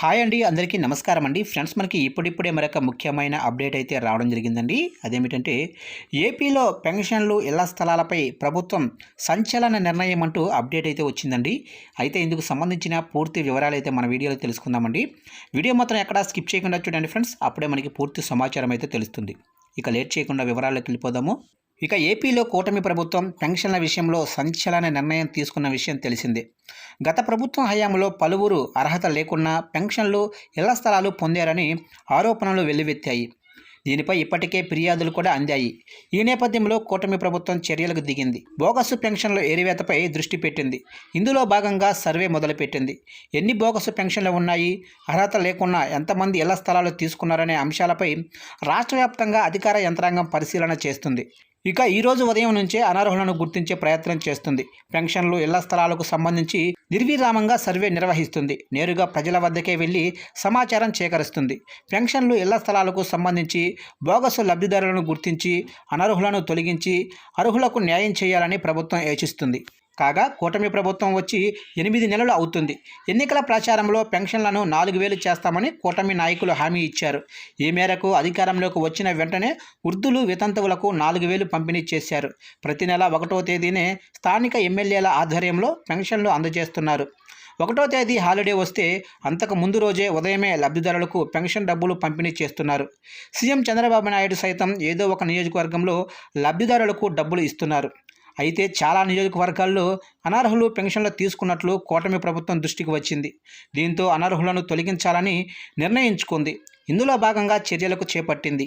Hi అండి అందరికీ నమస్కారం అండి. ఫ్రెండ్స్ మనకి ఇప్పుడిప్పుడే మరొక ముఖ్యమైన అప్డేట్ అయితే రావడం జరిగిందండి. అదేమిటంటే ఏపీలో పెన్షన్లు ఇళ్ళ స్థలాలపై ప్రభుత్వం సంచలన నిర్ణయం అంటూ అప్డేట్ అయితే వచ్చిందండి. అయితే ఇందుకు సంబంధించిన పూర్తి వివరాలు అయితే మన వీడియోలో తెలుసుకుందామండి. వీడియో మాత్రం ఎక్కడా స్కిప్ చేయకుండా చూడండి ఫ్రెండ్స్. అప్పుడే మనకి పూర్తి సమాచారం అయితే తెలుస్తుంది. ఇక లేట్ చేయకుండా వివరాల్లోకి వెళ్ళిపోదాము. ఇక ఏపీలో కూటమి ప్రభుత్వం పెన్షన్ల విషయంలో సంచలన నిర్ణయం తీసుకున్న విషయం తెలిసిందే. గత ప్రభుత్వం హయాంలో పలువురు అర్హత లేకున్నా పెన్షన్లు ఇళ్ళ స్థలాలు పొందారని ఆరోపణలు వెల్లువెత్తాయి. దీనిపై ఇప్పటికే ఫిర్యాదులు కూడా అందాయి. ఈ నేపథ్యంలో కూటమి ప్రభుత్వం చర్యలకు దిగింది. బోగసు పెన్షన్ల ఏరివేతపై దృష్టి పెట్టింది. ఇందులో భాగంగా సర్వే మొదలుపెట్టింది. ఎన్ని బోగసు పెన్షన్లు ఉన్నాయి? అర్హత లేకున్నా ఎంతమంది ఇళ్ళ స్థలాలు తీసుకున్నారనే అంశాలపై రాష్ట్ర వ్యాప్తంగా అధికార యంత్రాంగం పరిశీలన చేస్తుంది. ఇక ఈరోజు ఉదయం నుంచే అనర్హులను గుర్తించే ప్రయత్నం చేస్తుంది. పెన్షన్లు ఇళ్ళ స్థలాలకు సంబంధించి నిర్విరామంగా సర్వే నిర్వహిస్తుంది. నేరుగా ప్రజల వద్దకే వెళ్ళి సమాచారం సేకరిస్తుంది. పెన్షన్లు ఇళ్ళ స్థలాలకు సంబంధించి బోగసు లబ్ధిదారులను గుర్తించి అనర్హులను తొలగించి అర్హులకు న్యాయం చేయాలని ప్రభుత్వం యోచిస్తుంది. కాగా కూటమి ప్రభుత్వం వచ్చి ఎనిమిది నెలలు అవుతుంది. ఎన్నికల ప్రచారంలో పెన్షన్లను నాలుగు వేలు చేస్తామని కూటమి నాయకులు హామీ ఇచ్చారు. ఈ మేరకు అధికారంలోకి వచ్చిన వెంటనే వృద్ధులు వితంతువులకు నాలుగు వేలు పంపిణీ చేశారు. ప్రతి నెల ఒకటో తేదీనే స్థానిక ఎమ్మెల్యేల ఆధ్వర్యంలో పెన్షన్లు అందజేస్తున్నారు. ఒకటో తేదీ హాలిడే వస్తే అంతకు ముందు రోజే ఉదయమే లబ్ధిదారులకు పెన్షన్ డబ్బులు పంపిణీ చేస్తున్నారు. సీఎం చంద్రబాబు నాయుడు సైతం ఏదో ఒక నియోజకవర్గంలో లబ్ధిదారులకు డబ్బులు ఇస్తున్నారు. అయితే చాలా నియోజకవర్గాల్లో అనర్హులు పెన్షన్లు తీసుకున్నట్లు కూటమి ప్రభుత్వం దృష్టికి వచ్చింది. దీంతో అనర్హులను తొలగించాలని నిర్ణయించుకుంది. ఇందులో భాగంగా చర్యలకు చేపట్టింది.